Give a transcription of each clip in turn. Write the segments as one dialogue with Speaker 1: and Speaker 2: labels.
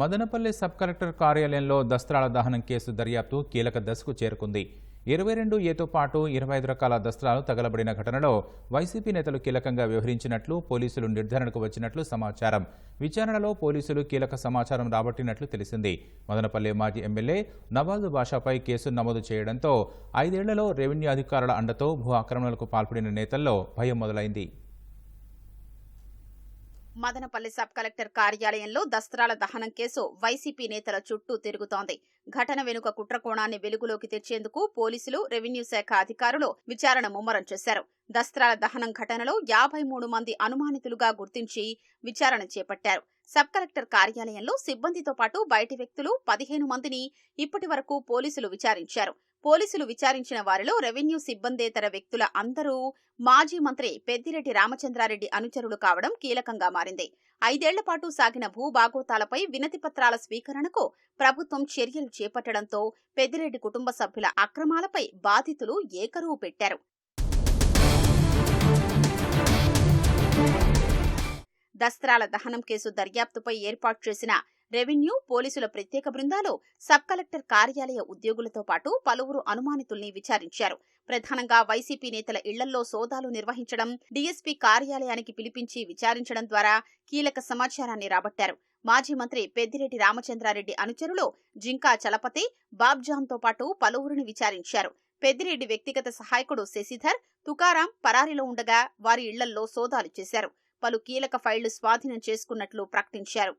Speaker 1: Madanapalle sub collector కార్యాలయంలో దస్త్రాల దహనం case దర్యాప్తు కీలక దశకు చేరుకుంది. ఇరవై రెండు ఏతో పాటు ఇరవై ఐదు రకాల దస్త్రాలు తగలబడిన ఘటనలో వైసీపీ నేతలు కీలకంగా వ్యవహరించినట్లు పోలీసులు నిర్ధారణకు వచ్చినట్లు సమాచారం. విచారణలో పోలీసులు కీలక సమాచారం రాబట్టినట్లు తెలిసింది. మదనపల్లి మాజీ ఎమ్మెల్యే నవాజు బాషాపై కేసు నమోదు చేయడంతో ఐదేళ్ళలో రెవెన్యూ అధికారుల అండతో భూ ఆక్రమణలకు పాల్పడిన నేతల్లో భయం మొదలైంది.
Speaker 2: మదనపల్లి సబ్ కలెక్టర్ కార్యాలయంలో దస్త్రాల దహనం కేసు వైసీపీ నేతల చుట్టూ తిరుగుతోంది. ఘటన వెనుక కుట్రకోణాన్ని వెలుగులోకి తెచ్చేందుకు పోలీసులు రెవెన్యూ శాఖ అధికారులు విచారణ ముమ్మరం చేశారు. దస్త్రాల దహనం ఘటనలో యాభై మూడు మంది అనుమానితులుగా గుర్తించి విచారణ చేపట్టారు. సబ్ కలెక్టర్ కార్యాలయంలో సిబ్బందితో పాటు బయటి వ్యక్తులు పదిహేను మందిని ఇప్పటి వరకు పోలీసులు విచారించారు. పోలీసులు విచారించిన వారిలో రెవెన్యూ సిబ్బందేతర వ్యక్తుల అందరూ మాజీ మంత్రి పెద్దిరెడ్డి రామచంద్రారెడ్డి అనుచరులు కావడం కీలకంగా మారింది. ఐదేళ్ళ పాటు సాగిన భూభాగోతాలపై వినతి పత్రాల స్వీకరణకు ప్రభుత్వం చర్యలు చేపట్టడంతో పెద్దిరెడ్డి కుటుంబ సభ్యుల అక్రమాలపై బాధితులు ఏకరువు పెట్టారు. దస్త్రాల దహనం కేసు దర్యాప్తుపై ఏర్పాటు చేసిన రెవెన్యూ పోలీసుల ప్రత్యేక బృందాలు సబ్ కలెక్టర్ కార్యాలయ ఉద్యోగులతో పాటు పలువురు అనుమానితుల్ని విచారించారు. ప్రధానంగా వైసీపీ నేతల ఇళ్ళల్లో సోదాలు నిర్వహించడం డీఎస్పీ కార్యాలయానికి పిలిపించి విచారించడం ద్వారా కీలక సమాచారాన్ని రాబట్టారు. మాజీ మంత్రి పెద్దిరెడ్డి రామచంద్రారెడ్డి అనుచరులు జింకా చలపతి బాబ్జాన్తో పాటు పలువురిని విచారించారు. పెద్దిరెడ్డి వ్యక్తిగత సహాయకుడు శశిధర్ తుకారాం పరారీలో ఉండగా వారి ఇళ్ళల్లో సోదాలు చేశారు. పలు కీలక ఫైళ్ళు స్వాధీనం చేసుకున్నట్లు ప్రకటించారు.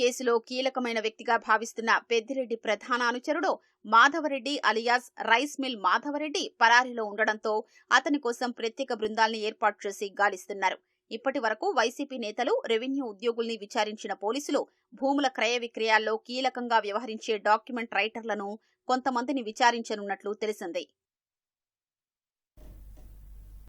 Speaker 2: కేసులో కీలకమైన వ్యక్తిగా భావిస్తున్న పెద్దిరెడ్డి ప్రధాన అనుచరుడు Madhavareddy alias rice mill Madhavareddy పరారీలో ఉండడంతో అతని కోసం ప్రత్యేక బృందాల్ని ఏర్పాటు చేసి గాలిస్తున్నారు. ఇప్పటి వరకు వైసీపీ నేతలు రెవెన్యూ ఉద్యోగుల్ని విచారించిన పోలీసులు భూముల క్రయ విక్రయాల్లో కీలకంగా వ్యవహరించే డాక్యుమెంట్ రైటర్లను కొంతమందిని విచారించనున్నట్లు తెలిసింది.